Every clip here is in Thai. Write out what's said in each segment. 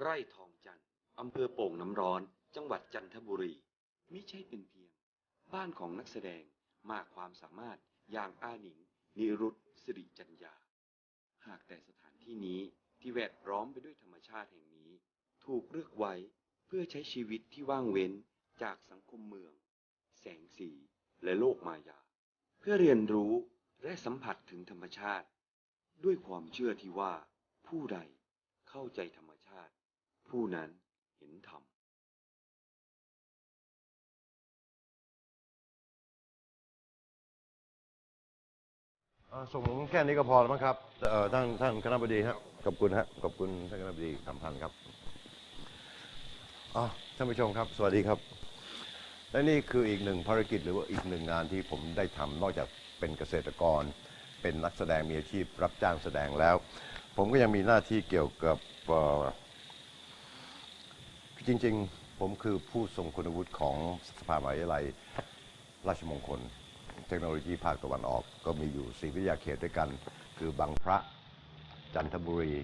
ไร่ทองจันทร์อำเภอโป่งน้ำร้อน จังหวัดจันทบุรี มิใช่เป็นเพียง บ้านของนักแสดงมากความสามารถอย่างอาหนิง นิรุตสิริจัญญา หากแต่สถานที่นี้ที่แวดล้อมไปด้วยธรรมชาติแห่งนี้ ถูกเลือกไว้เพื่อใช้ชีวิตที่ว่างเว้นจากสังคมเมือง แสงสีและโลกมายา เพื่อเรียนรู้และสัมผัสถึงธรรมชาติ ด้วยความเชื่อที่ว่าผู้ใดเข้าใจธรรม ผู้นั้นเห็นธรรมส่งแค่นี้ก็พอแล้วมั้งครับเอ่ท่านท่านคณะบดีครับขอบคุณฮะขอบคุณท่านคณะบดีคำพันธ์ครับท่านผู้ชมครับ สวัสดีครับ และนี่คืออีกหนึ่งภารกิจหรือว่าอีกหนึ่งงานที่ผมได้ทำนอกจากเป็นเกษตรกร เป็นนักแสดงมีอาชีพรับจ้างแสดงแล้ว ผมก็ยังมีหน้าที่เกี่ยวกับ จริงๆ ผมคือผู้ทรงคุณวุฒิของสภามหาวิทยาลัยราชมงคล เทคโนโลยีภาคตะวันออกก็มีอยู่สีวิทยาเขตด้วยกัน คือบางพระจันทบุรี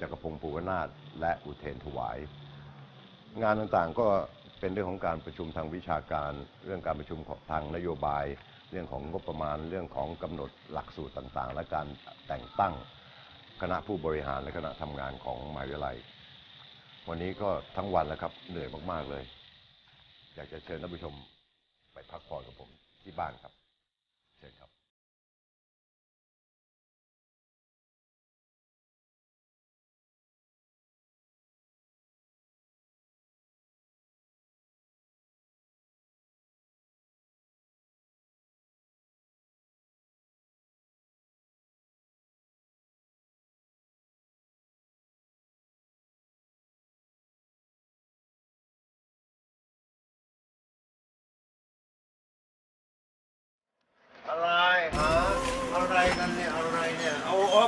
จักรพงศ์ภูวนาถและอุเทรนถวาย งานต่างๆก็เป็นเรื่องของการประชุมทางวิชาการ เรื่องการประชุมของทางนโยบาย เรื่องของงบประมาณเรื่องของกำหนดหลักสูตรต่างๆ และการแต่งตั้งคณะผู้บริหารและคณะทำงานของมหาวิทยาลัย วันนี้ก็ทั้งวันแล้วครับ เหนื่อยมาก ๆ เลย อยากจะเชิญท่านผู้ชมไปพักผ่อนกับผมที่บ้านครับ เชิญครับ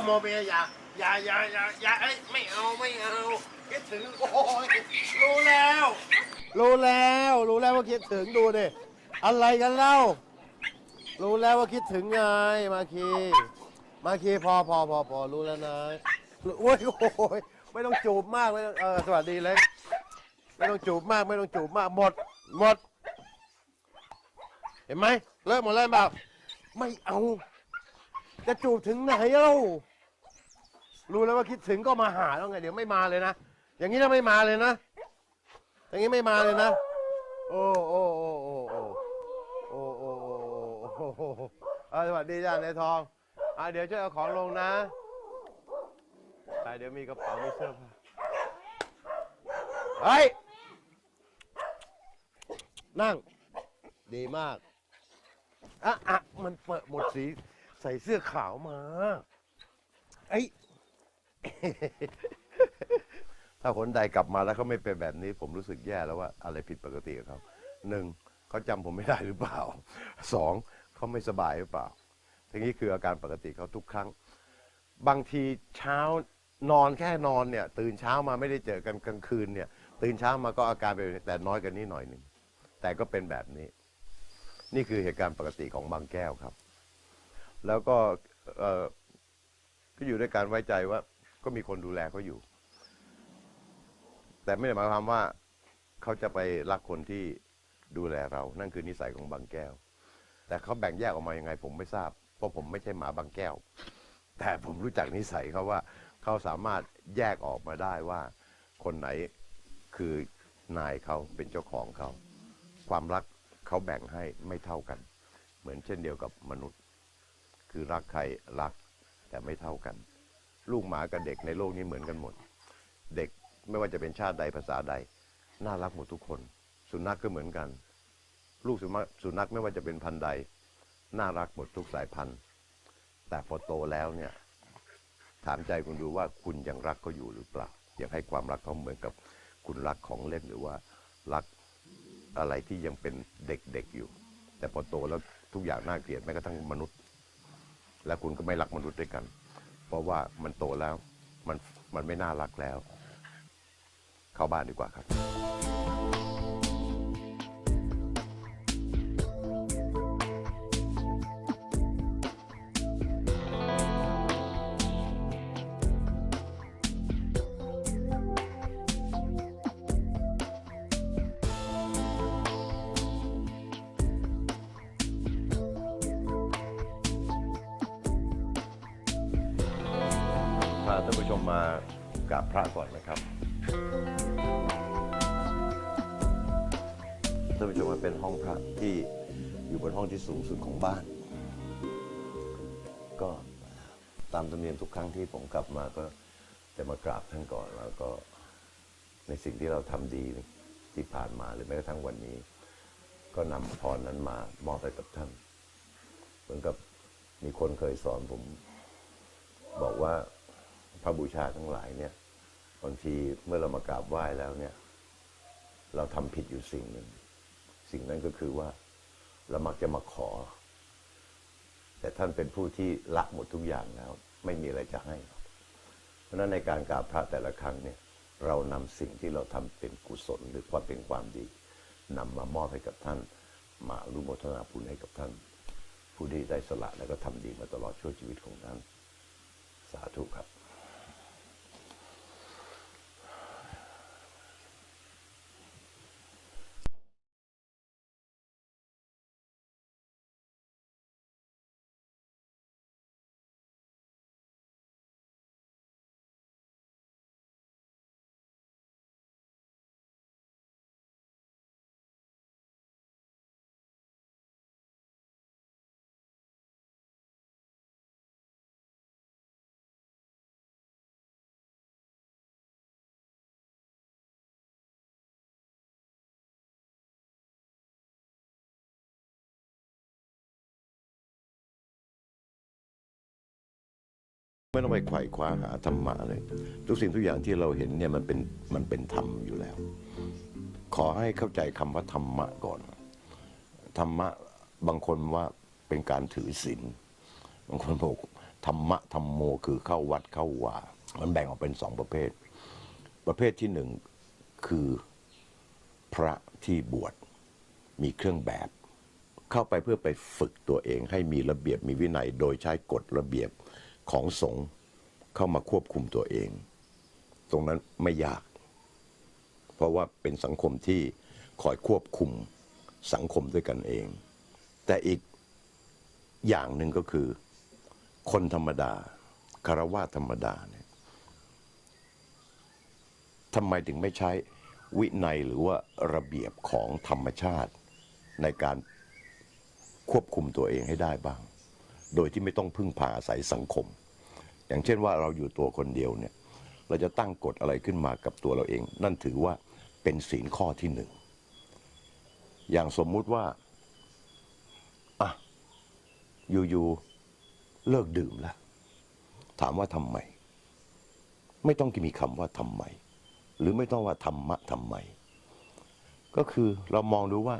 โอ้โมเบียอย่าอย่าอย่าอย่าอย่าเอ้ยไม่เอาไม่เอาคิดถึงโอ้ยรู้แล้ว รู้แล้วรู้แล้วว่าคิดถึงดูดิอะไรกันเล่า รู้แล้วว่าคิดถึงไงมาคี มาคีพอพอพอพอรู้แล้วนะโอ้ยโอ้ยไม่ต้องจูบมากไม่ต้องเออสวัสดีเล็กไม่ต้องจูบมากไม่ต้องจูบมากหมดหมด เห็นไหมเลิกหมดแล้วแบบไม่เอา จะจูบถึงไหนเล่า รู้แล้วว่าคิดถึงก็มาหาแล้วไง เดี๋ยวไม่มาเลยนะ อย่างนี้ถ้าไม่มาเลยนะ อย่างนี้ไม่มาเลยนะ โอ้โอ้โอ้โอ้โอ้โอ้โอ้โอ้โอ้โอ้เออสวัสดีจ้าในทองอะเดี๋ยวช่วยเอาของลงนะแต่เดี๋ยวมีกระเป๋ามีเสื้อผ้าเฮ้ย นั่ง ดีมากอะอะมันเปิดหมดสี ใส่เสื้อขาวมาไอ้ย ถ้าคนใดกลับมาแล้วเขาไม่เป็นแบบนี้ ผมรู้สึกแย่แล้วว่าอะไรผิดปกติกับเขาหนึ่งเขาจำผมไม่ได้หรือเปล่าสองเขาไม่สบายหรือเปล่าทีนี้คืออาการปกติเขาทุกครั้ง บางทีเช้านอนแค่นอนเนี่ย ตื่นเช้ามาไม่ได้เจอกันกลางคืนเนี่ย ตื่นเช้ามาก็อาการเป็นแบบนี้แต่น้อยกันนี้หน่อยหนึ่งแต่ก็เป็นแบบนี้ นี่คือเหตุการณ์ปกติของบางแก้วครับ แล้วก็ก็อยู่ด้วยการไว้ใจว่า ก็มีคนดูแลเขาอยู่ แต่ไม่ได้หมายความว่าเขาจะไปรักคนที่ดูแลเรา นั่นคือนิสัยของบางแก้ว แต่เขาแบ่งแยกออกมายังไง ผมไม่ทราบ เพราะผมไม่ใช่หมาบางแก้ว แต่ผมรู้จักนิสัยเขาว่า เขาสามารถแยกออกมาได้ว่า คนไหนคือนายเขาเป็นเจ้าของเขา ความรักเขาแบ่งให้ไม่เท่ากัน เหมือนเช่นเดียวกับมนุษย์ คือรักใครรักแต่ไม่เท่ากัน ลูกหมากับเด็กในโลกนี้เหมือนกันหมด เด็กไม่ว่าจะเป็นชาติใดภาษาใด น่ารักหมดทุกคน สุนัขก็เหมือนกัน ลูกสุนัขสุนัขไม่ว่าจะเป็นพันธุ์ใด น่ารักหมดทุกสายพันธุ์ แต่พอโตแล้วเนี่ย ถามใจคุณดูว่าคุณยังรักเขาอยู่หรือเปล่ายังให้ความรักเขาเหมือนกับคุณรักของเล่นหรือว่ารักอะไรที่ยังเป็นเด็กๆอยู่ แต่พอโตแล้วทุกอย่างน่าเกลียดแม้กระทั่งมนุษย์ และคุณก็ไม่รักมนุษย์ด้วยกัน เพราะว่ามันโตแล้วมันมันไม่น่ารักแล้ว เข้าบ้านดีกว่าครับ ท่านผู้ชมมากราบพระก่อนนะครับท่านผู้ชมมันเป็นห้องพระที่อยู่บนห้องที่สูงสุดของบ้าน ก็ตามธรรมเนียมทุกครั้งที่ผมกลับมาก็จะมากราบท่านก่อนแล้วก็ในสิ่งที่เราทำดีที่ผ่านมาหรือแม้กระทั่งวันนี้ ก็นำพรนั้นมามอบให้กับท่าน เหมือนกับมีคนเคยสอนผม พระบูชาทั้งหลายเนี่ยบางทีเมื่อเรามากราบไหว้แล้วเนี่ย เราทำผิดอยู่สิ่งหนึ่ง สิ่งนั้นก็คือว่าเรามักจะมาขอ แต่ท่านเป็นผู้ที่ละหมดทุกอย่างแล้ว ไม่มีอะไรจะให้ เพราะฉะนั้นในการกราบพระแต่ละครั้งเนี่ย เรานำสิ่งที่เราทำเป็นกุศลหรือความเป็นความดีนำมามอบให้กับท่าน มาอนุโมทนาบุญให้กับท่าน ผู้ที่ได้สละและก็ทำดีมาตลอดช่วงชีวิตของท่านสาธุครับ ไม่ต้องไปไขว่คว้าหาธรรมะเลย ทุกสิ่งทุกอย่างที่เราเห็นเนี่ยมันเป็นมันเป็นธรรมอยู่แล้ว ขอให้เข้าใจคำว่าธรรมะก่อน ธรรมะบางคนว่าเป็นการถือศีลบางคนบอกธรรมะธรรมโมคือเข้าวัดเข้าวามันแบ่งออกเป็นสองประเภท ประเภทที่หนึ่งคือพระที่บวชมีเครื่องแบบ เข้าไปเพื่อไปฝึกตัวเองให้มีระเบียบมีวินัย โดยใช้กฎระเบียบ ของสงฆ์เข้ามาควบคุมตัวเอง ตรงนั้นไม่ยาก เพราะว่าเป็นสังคมที่คอยควบคุมสังคมด้วยกันเอง แต่อีกอย่างหนึ่งก็คือ คนธรรมดาคารวะธรรมดาเนี่ยทำไมถึงไม่ใช้วินัยหรือว่าระเบียบของธรรมชาติในการควบคุมตัวเองให้ได้บ้าง โดยที่ไม่ต้องพึ่งพาอาศัยสังคม อย่างเช่นว่าเราอยู่ตัวคนเดียวเนี่ยเราจะตั้งกฎอะไรขึ้นมากับตัวเราเอง นั่นถือว่าเป็นศีลข้อที่หนึ่งอย่างสมมุติว่าอะอยู่ๆเลิกดื่มแล้วถามว่าทำไม ไม่ต้องมีคำว่าทำไม หรือไม่ต้องว่าธรรมะทำไม ก็คือเรามองดูว่า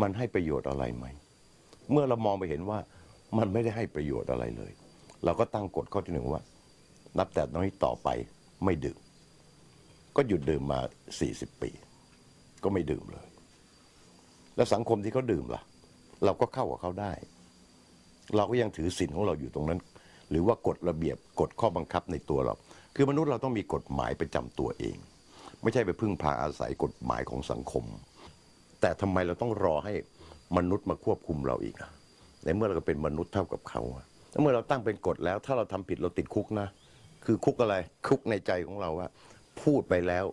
มันให้ประโยชน์อะไรไหม เมื่อเรามองไปเห็นว่า มันไม่ได้ให้ประโยชน์อะไรเลย เราก็ตั้งกฎข้อที่หนึ่งว่า นับแต่นนี้ต่อไปไม่ดื่ม ก็หยุดดื่มมา 40 ปี ก็ไม่ดื่มเลย แล้วสังคมที่เขาดื่มล่ะ เราก็เข้ากับเขาได้ เราก็ยังถือศีลของเราอยู่ตรงนั้น หรือว่ากฎระเบียบกฎข้อบังคับในตัวเรา คือมนุษย์เราต้องมีกฎหมายประจำตัวเอง ไม่ใช่ไปพึ่งพาอาศัยกฎหมายของสังคม แต่ทำไมเราต้องรอให้มนุษย์มาควบคุมเราอีกอะ ในเมื่อเราก็เป็นมนุษย์เท่ากับเขาแล้วเมื่อเราตั้งเป็นกฎแล้ว ถ้าเราทำผิดเราติดคุกนะ คือคุกอะไร คุกในใจของเราว่า พูดไปแล้ว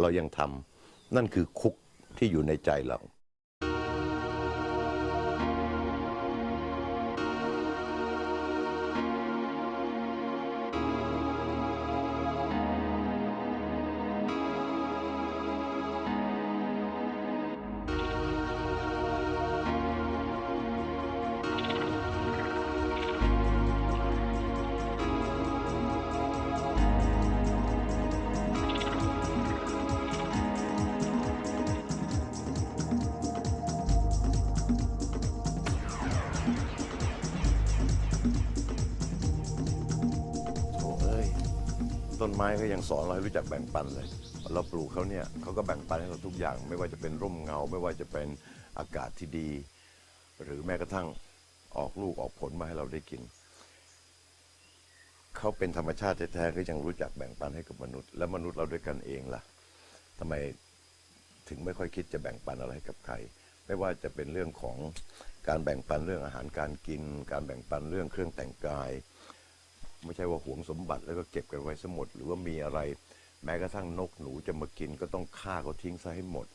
เรายังทำนั่นคือคุกที่อยู่ในใจเรา ม้ก็ยังสอนเราให้รู้จักแบ่งปันเลย เราปลูกเขาเนี่ยเขาก็แบ่งปันให้เราทุกอย่าง ไม่ว่าจะเป็นร่มเงา ไม่ว่าจะเป็นอากาศที่ดี หรือแม้กระทั่งออกลูกออกผลมาให้เราได้กิน เขาเป็นธรรมชาติแท้ๆก็ยังรู้จักแบ่งปันให้กับมนุษย์ และมนุษย์เราด้วยกันเองล่ะทำไมถึงไม่ค่อยคิดจะแบ่งปันอะไรให้กับใคร ไม่ว่าจะเป็นเรื่องของการแบ่งปันเรื่องอาหารการกิน การแบ่งปันเรื่องเครื่องแต่งกาย ไม่ใช่ว่าหวงสมบัติแล้วก็เก็บกันไว้สมด หรือว่ามีอะไร แม้กระทั่งนกหนูจะมากินก็ต้องฆ่าเขาทิ้งซะให้หมด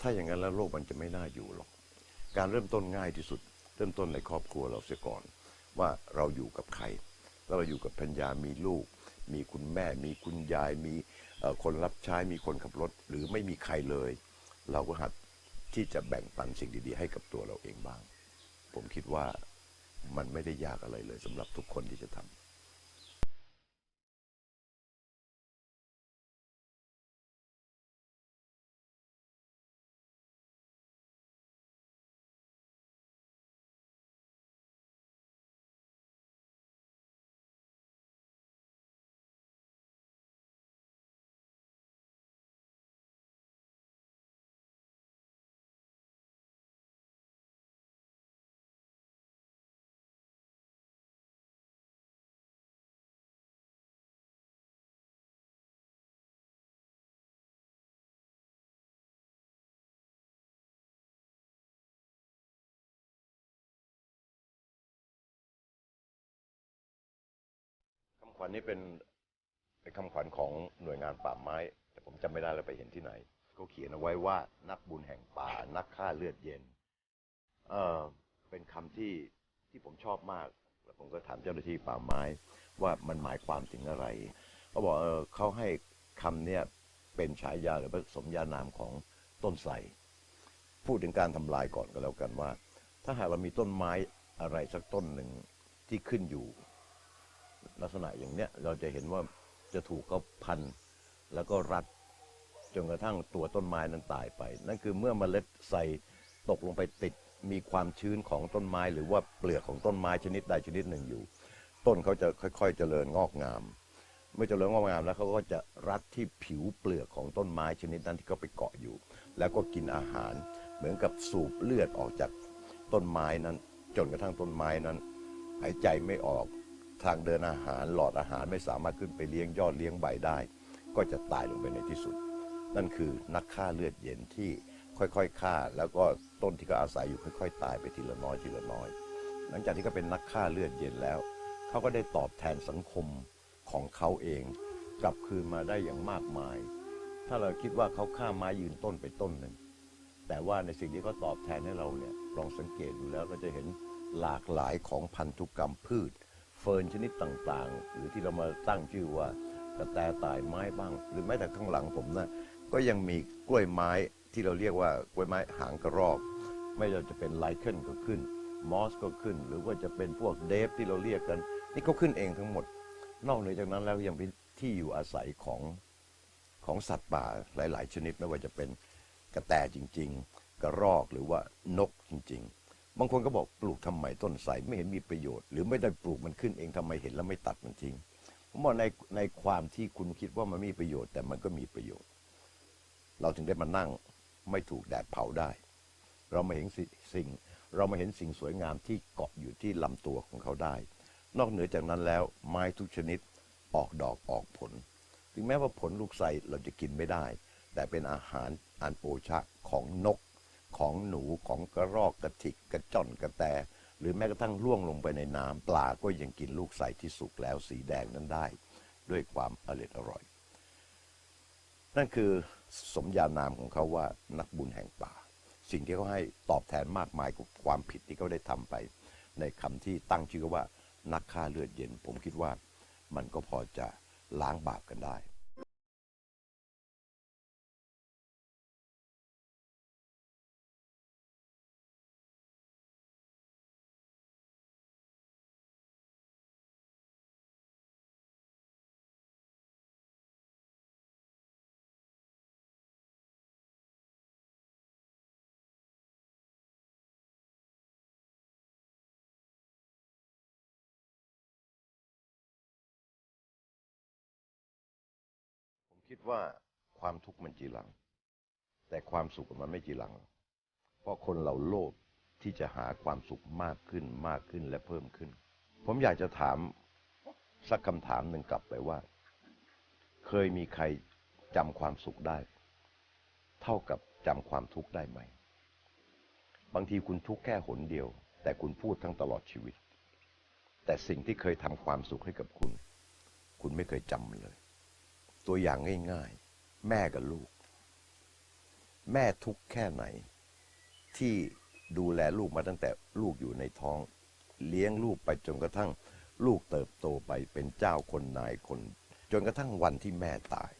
ถ้าอย่างนั้นแล้วโลกมันจะไม่น่าอยู่หรอก การเริ่มต้นง่ายที่สุด เริ่มต้นในครอบครัวเราเสียก่อน ว่าเราอยู่กับใครแล้วเราอยู่กับพัญญามีลูก มีคุณแม่ มีคุณยาย มีคนรับใช้ มีคนขับรถ หรือไม่มีใครเลย เราก็หัดที่จะแบ่งปันสิ่งดีๆ ให้กับตัวเราเองบ้าง ผมคิดว่า มันไม่ได้ยากอะไรเลยสำหรับทุกคนที่จะทำ วัญนี้เป็นเป็นคำขวัญของหน่วยงานป่าไม้ แต่ผมจำไม่ได้แล้วไปเห็นที่ไหนเขาเขียนเอาไว้ว่านักบุญแห่งป่า นักฆ่าเลือดเย็น เออเป็นคำที่ที่ผมชอบมาก แล้วผมก็ถามเจ้าหน้าที่ป่าไม้ ว่ามันหมายความถึงอะไรเขาบอกเออเขาให้คำเนี้ยเป็นฉายาหรือผสมยานามของต้นไทรพูดถึงการทำลายก่อนก็แล้วกันว่า ถ้าหากเรามีต้นไม้อะไรสักต้นหนึ่งที่ขึ้นอยู่ ลักษณะอย่างเนี้ยเราจะเห็นว่าจะถูกเขาพันแล้วก็รัดจนกระทั่งตัวต้นไม้นั้นตายไป นั่นคือเมื่อเมล็ดใส่ตกลงไปติดมีความชื้นของต้นไม้ หรือว่าเปลือกของต้นไม้ชนิดใดชนิดหนึ่งอยู่ ต้นเขาจะค่อย ๆ เจริญงอกงาม เมื่อเจริญงอกงามแล้วเขาก็จะรัดที่ผิวเปลือกของต้นไม้ชนิดนั้นที่เขาไปเกาะอยู่ แล้วก็กินอาหาร เหมือนกับสูบเลือดออกจากต้นไม้นั้น จนกระทั่งต้นไม้นั้น หายใจไม่ออก ทางเดินอาหารหลอดอาหารไม่สามารถขึ้นไปเลี้ยงยอดเลี้ยงใบได้ ก็จะตายลงไปในที่สุด นั่นคือนักฆ่าเลือดเย็นที่ค่อยๆฆ่า แล้วก็ต้นที่เขาอาศัยอยู่ค่อย ๆ ตายไปทีละน้อยทีละน้อย หลังจากที่เขาเป็นนักฆ่าเลือดเย็นแล้ว เขาก็ได้ตอบแทนสังคมของเขาเอง กลับคืนมาได้อย่างมากมาย ถ้าเราคิดว่าเขาฆ่าไม้ยืนต้นไปต้นหนึ่งแต่ว่าในสิ่งที่เขาตอบแทนให้เราเนี่ยลองสังเกตดูแล้วเราจะเห็นหลากหลายของพันธุกรรมพืช เฟิร์นชนิดต่างๆ หรือที่เรามาตั้งชื่อว่ากระแตตายไม้บ้าง หรือแม้แต่ข้างหลังผมนะก็ยังมีกล้วยไม้ที่เราเรียกว่ากล้วยไม้หางกระรอก ไม่ว่าจะเป็นไลเคนก็ขึ้น มอสก็ขึ้น หรือว่าจะเป็นพวกเดฟที่เราเรียกกัน นี่ก็ขึ้นเองทั้งหมด นอกเหนือจากนั้นแล้วยังเป็นที่อยู่อาศัยของของสัตว์ป่าหลาย ๆ ชนิดไม่ว่าจะเป็นกระแตจริง ๆ กระรอกหรือว่านกจริง ๆ บางคนก็บอกปลูกทำไมต้นไทรไม่เห็นมีประโยชน์ หรือไม่ได้ปลูกมันขึ้นเองทำไมเห็นแล้วไม่ตัดมันทิ้งผมบอกในในความที่คุณคิดว่ามันมีประโยชน์ แต่มันก็มีประโยชน์ เราถึงได้มานั่งไม่ถูกแดดเผาได้ เรามาเห็นสิสิ่ง เรามาเห็นสิ่งสวยงามที่เกาะอยู่ที่ลำตัวของเขาได้ นอกเหนือจากนั้นแล้วไม้ทุกชนิดออกดอกออกผล ถึงแม้ว่าผลลูกไทรเราจะกินไม่ได้ แต่เป็นอาหารอันโอชะของนก ของหนูของกระรอกกระถิกกระจ่อนกระแต หรือแม้กระทั่งล่วงลงไปในน้ำปลาก็ยังกินลูกไทรที่สุกแล้วสีแดงนั้นได้ ด้วยความอร่อยอร่อย นั่นคือสมญานามของเขาว่านักบุญแห่งป่า สิ่งที่เขาให้ตอบแทนมากมายกับความผิดที่เขาได้ทำไป ในคำที่ตั้งชื่อว่านักฆ่าเลือดเย็น ผมคิดว่ามันก็พอจะล้างบาปกันได้ คิดว่าความทุกข์มันจีรัง แต่ความสุขมันไม่จีรัง เพราะคนเราโลภที่จะหาความสุขมากขึ้นมากขึ้นและเพิ่มขึ้น ผมอยากจะถามสักคำถามหนึ่งกลับไปว่า เคยมีใครจำความสุขได้ เท่ากับจำความทุกข์ได้ไหม บางทีคุณทุกข์แค่หนเดียว แต่คุณพูดทั้งตลอดชีวิต แต่สิ่งที่เคยทำความสุขให้กับคุณ คุณไม่เคยจำมันเลย ตัวอย่างง่ายๆ แม่กับลูก แม่ทุกข์แค่ไหน ที่ดูแลลูกมาตั้งแต่ลูกอยู่ในท้อง เลี้ยงลูกไปจนกระทั่ง ลูกเติบโตไปเป็นเจ้าคนนายคน จนกระทั่งวันที่แม่ตาย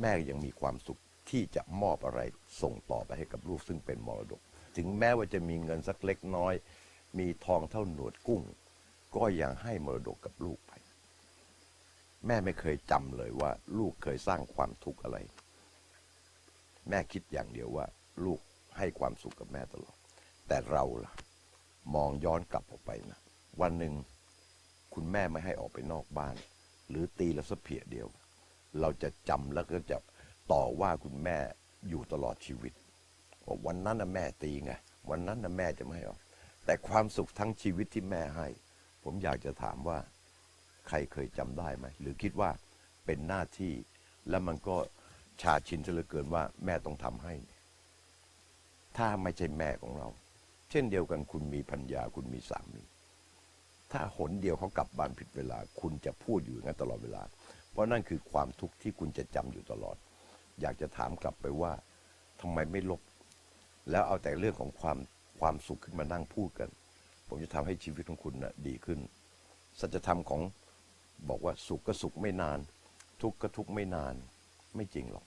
แม่ยังมีความสุขที่จะมอบอะไรส่งต่อไปให้กับลูกซึ่งเป็นมรดก ถึงแม้ว่าจะมีเงินสักเล็กน้อย มีทองเท่าหนวดกุ้ง ก็ยังให้มรดกกับลูก แม่ไม่เคยจำเลยว่า ลูกเคยสร้างความทุกข์อะไร แม่คิดอย่างเดียวว่า ลูกให้ความสุขกับแม่ตลอด แต่เราล่ะ มองย้อนกลับออกไปนะวันหนึ่งคุณแม่ไม่ให้ออกไปนอกบ้าน หรือตีแล้วสักเพียเดียว เราจะจำแล้วก็จะต่อว่าคุณแม่อยู่ตลอดชีวิตว่าวันนั้นนะแม่ตีไงวันนั้นนะแม่จะไม่ให้ออก แต่ความสุขทั้งชีวิตที่แม่ให้ ผมอยากจะถามว่า ใครเคยจำได้ไหม หรือคิดว่าเป็นหน้าที่ แล้วมันก็ชาชินซะเหลือเกินว่าแม่ต้องทำให้ ถ้าไม่ใช่แม่ของเรา เช่นเดียวกันคุณมีพัญญาคุณมีสามี ถ้าหนเดียวเขากลับบ้านผิดเวลา คุณจะพูดอยู่อย่างนั้นตลอดเวลา เพราะนั่นคือความทุกข์ที่คุณจะจำอยู่ตลอด อยากจะถามกลับไปว่าทำไมไม่ลบ แล้วเอาแต่เรื่องของความความสุขขึ้นมานั่งพูดกัน ผมจะทำให้ชีวิตของคุณนะ่ะดีขึ้นสัจธรรมของ บอกว่าสุขก็สุขไม่นาน ทุกข์ก็ทุกข์ไม่นาน ไม่จริงหรอก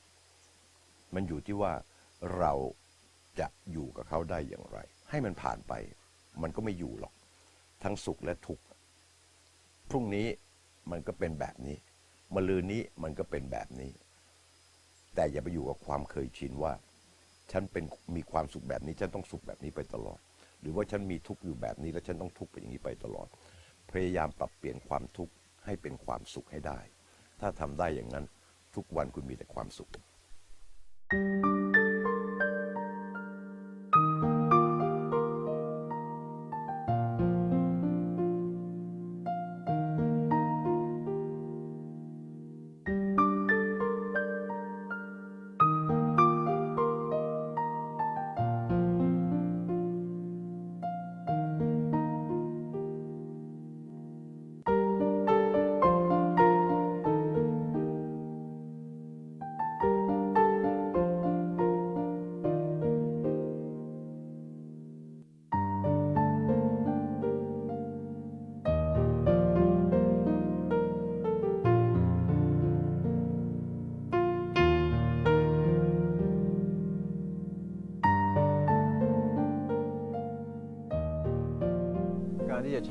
มันอยู่ที่ว่าเราจะอยู่กับเขาได้อย่างไร ให้มันผ่านไป มันก็ไม่อยู่หรอก ทั้งสุขและทุกข์พรุ่งนี้มันก็เป็นแบบนี้มะลืนนี้มันก็เป็นแบบนี้ แต่อย่าไปอยู่กับความเคยชินว่า ฉันเป็นมีความสุขแบบนี้ฉันต้องสุขแบบนี้ไปตลอด หรือว่าฉันมีทุกข์อยู่แบบนี้แล้วฉันต้องทุกข์ไปอย่างนี้ไปตลอด พยายามปรับเปลี่ยนความทุกข์ ให้เป็นความสุขให้ได้ ถ้าทำได้อย่างนั้นทุกวันคุณมีแต่ความสุข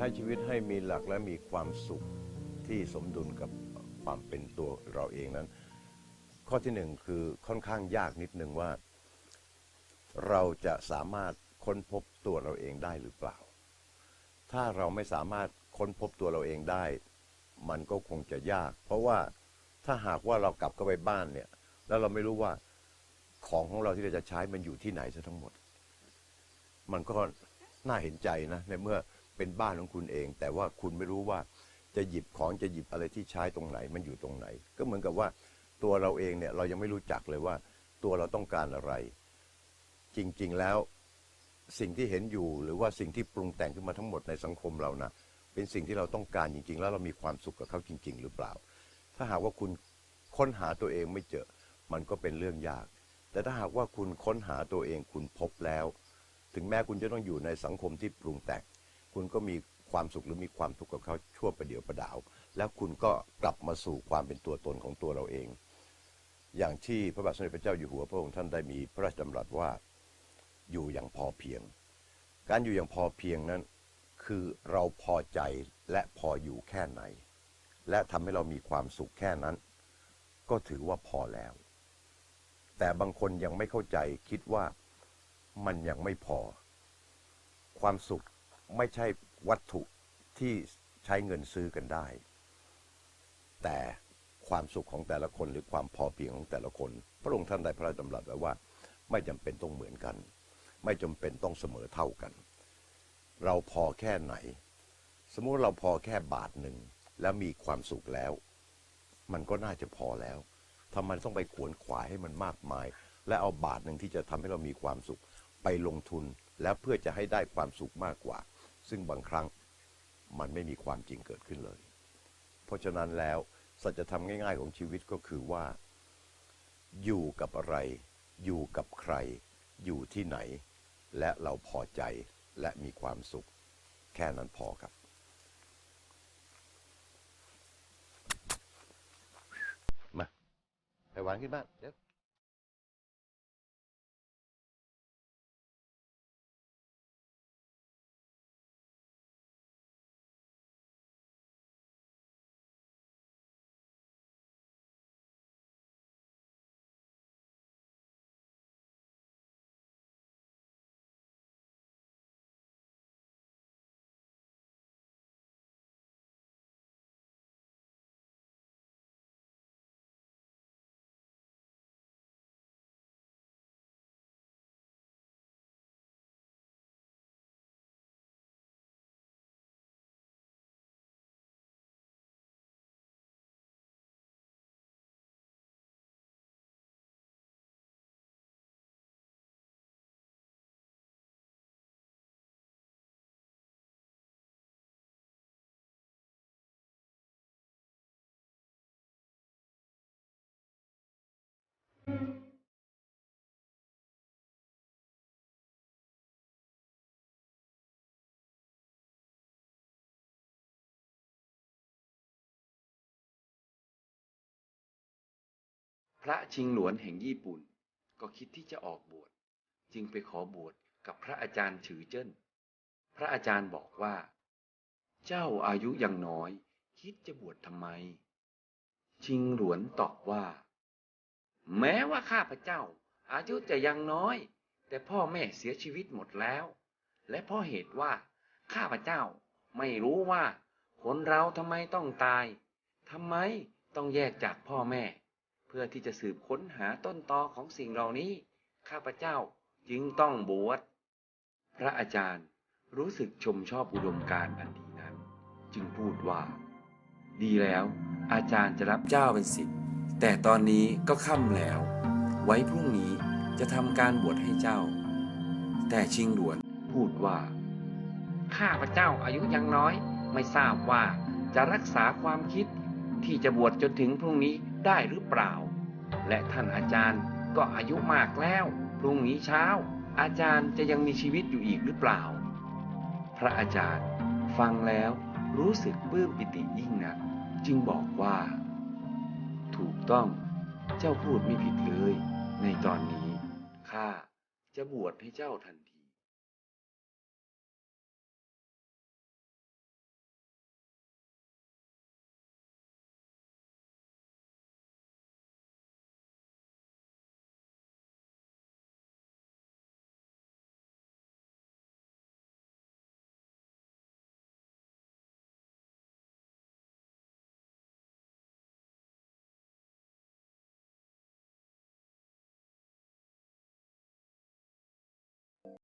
ช้ชีวิตให้มีหลักและมีความสุขที่สมดุลกับความเป็นตัวเราเองนั้น ข้อที่หนึ่งคือค่อนข้างยากนิดนึงว่า เราจะสามารถค้นพบตัวเราเองได้หรือเปล่า ถ้าเราไม่สามารถค้นพบตัวเราเองได้ มันก็คงจะยาก เพราะว่าถ้าหากว่าเรากลับเข้าไปบ้านเนี่ย แล้วเราไม่รู้ว่าของของเราที่เราจะใช้มันอยู่ที่ไหนซะทั้งหมด มันก็น่าเห็นใจนะ ในเมื่อ เป็นบ้านของคุณเอง แต่ว่าคุณไม่รู้ว่าจะหยิบของจะหยิบอะไรที่ใช้ตรงไหนมันอยู่ตรงไหน ก็เหมือนกับว่าตัวเราเองเนี่ยเรายังไม่รู้จักเลยว่า ตัวเราต้องการอะไร จริงๆแล้วสิ่งที่เห็นอยู่หรือว่าสิ่งที่ปรุงแต่งขึ้นมาทั้งหมดในสังคมเรานะเป็นสิ่งที่เราต้องการจริง ๆ แล้วเรามีความสุขกับเขาจริง ๆ หรือเปล่า ถ้าหากว่าคุณค้นหาตัวเองไม่เจอ มันก็เป็นเรื่องยาก แต่ถ้าหากว่าคุณค้นหาตัวเองคุณพบแล้ว ถึงแม้คุณจะต้องอยู่ในสังคมที่ปรุงแต่ง คุณก็มีความสุขหรือมีความทุกข์กับเขาชั่วประเดี๋ยวประดาว แล้วคุณก็กลับมาสู่ความเป็นตัวตนของตัวเราเอง อย่างที่พระบาทสมเด็จพระเจ้าอยู่หัวพระองค์ท่านได้มีพระราชดำรัสว่าอยู่อย่างพอเพียง การอยู่อย่างพอเพียงนั้น คือเราพอใจและพออยู่แค่ไหน และทำให้เรามีความสุขแค่นั้น ก็ถือว่าพอแล้ว แต่บางคนยังไม่เข้าใจคิดว่ามันยังไม่พอ ความสุข ไม่ใช่วัตถุที่ใช้เงินซื้อกันได้ แต่ความสุขของแต่ละคนหรือความพอเพียงของแต่ละคน พระองค์ท่านได้พระราชดำรัสไว้ว่า ไม่จำเป็นต้องเหมือนกัน ไม่จำเป็นต้องเสมอเท่ากัน เราพอแค่ไหน สมมุติเราพอแค่บาทหนึ่งแล้วมีความสุขแล้ว มันก็น่าจะพอแล้วทำไมต้องไปขวนขวายให้มันมากมาย และเอาบาทหนึ่งที่จะทำให้เรามีความสุข ไปลงทุนแล้วเพื่อจะให้ได้ความสุขมากกว่า ซึ่งบางครั้งมันไม่มีความจริงเกิดขึ้นเลย เพราะฉะนั้นแล้วสัจธรรมง่าย ๆ ของชีวิตก็คือว่า อยู่กับอะไร อยู่กับใคร อยู่ที่ไหน และเราพอใจและมีความสุข แค่นั้นพอครับมาไปวางขึ้นบ้านเดี๋ยว พระชิงหลวนแห่งญี่ปุ่น ก็คิดที่จะออกบวช จึงไปขอบวชกับพระอาจารย์ฉือเจิ้น พระอาจารย์บอกว่า เจ้าอายุยังน้อย คิดจะบวชทำไม ชิงหลวนตอบว่า แม้ว่าข้าพเจ้า อายุจะยังน้อย แต่พ่อแม่เสียชีวิตหมดแล้ว และเพราะเหตุว่า ข้าพเจ้าไม่รู้ว่า คนเราทำไมต้องตายทำไมต้องแยกจากพ่อแม่ เพื่อที่จะสืบค้นหาต้นตอของสิ่งเหล่านี้ ข้าพเจ้าจึงต้องบวชพระอาจารย์รู้สึกชมชอบอุดมการณ์อันดีนั้น จึงพูดว่า ดีแล้ว อาจารย์จะรับเจ้าเป็นศิษย์ แต่ตอนนี้ก็ค่ำแล้ว ไว้พรุ่งนี้จะทำการบวชให้เจ้า แต่ชิงหลวนพูดว่า ข้าพระเจ้าอายุยังน้อย ไม่ทราบว่าจะรักษาความคิดที่จะบวชจนถึงพรุ่งนี้ได้หรือเปล่า และท่านอาจารย์ก็อายุมากแล้ว พรุ่งนี้เช้า อาจารย์จะยังมีชีวิตอยู่อีกหรือเปล่า พระอาจารย์ ฟังแล้วรู้สึกปลื้มปิติยิ่งนักจึงบอกว่า ถูกต้อง เจ้าพูดไม่ผิดเลย ในตอนนี้ ข้าจะบวชให้เจ้าทันที